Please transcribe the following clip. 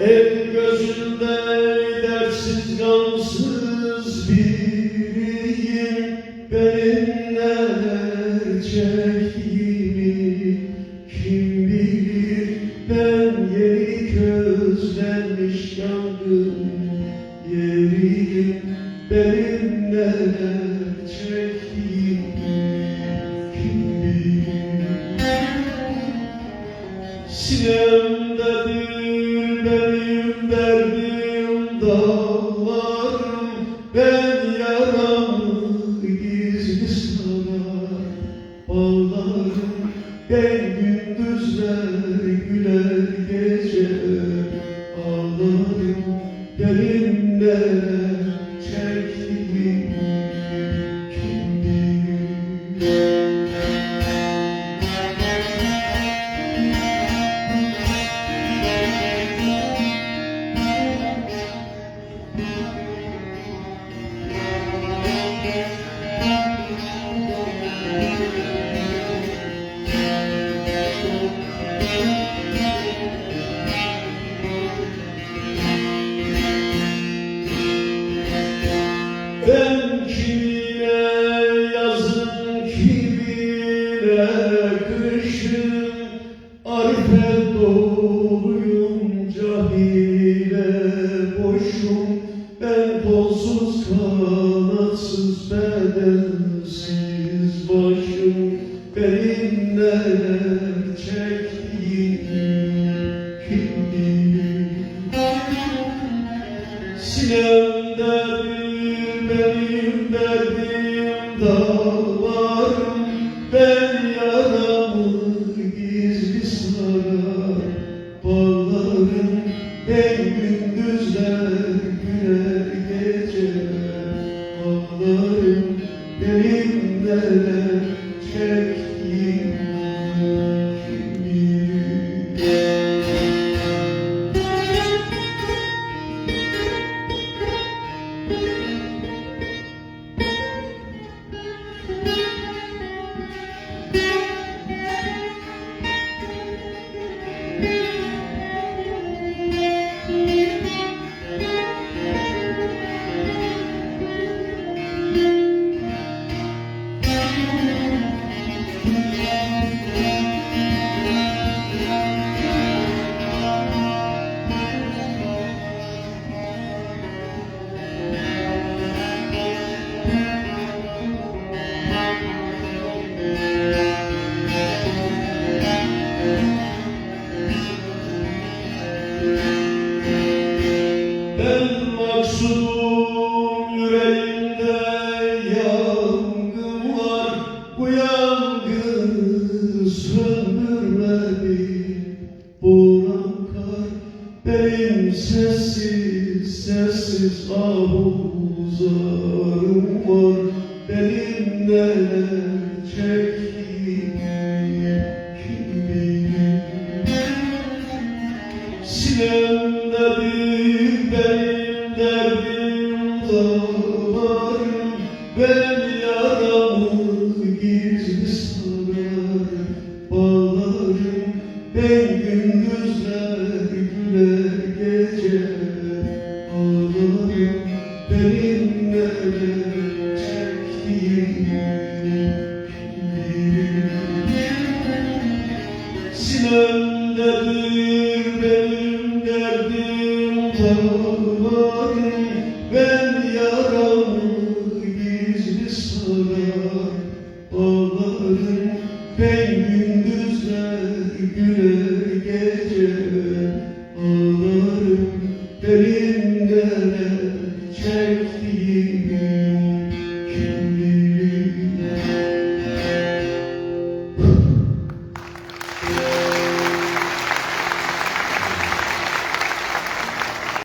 Hep gözünde dersiz gamsız biriyim. Benimle çekimi kim bilir? Ben yeni közlenmiş yandım derdim dağlarım Ben yaramı gizli sarar bağlarım Ben gündüzler Kolsuz kanatsız bedensiz başım Benim neler çektiğimi kim bilir Sinemdedir benim derdim dağlarım Ben yaramı gizli sarar bağlarım. Ben gündüzler Ben maksudum yüreğimde yangın var. Bu yangını söndürmedi kar. Benim sessiz sessiz ahuzarım var. Benim neler çektiğimi kim bilir Sinemdedir benim derdim canım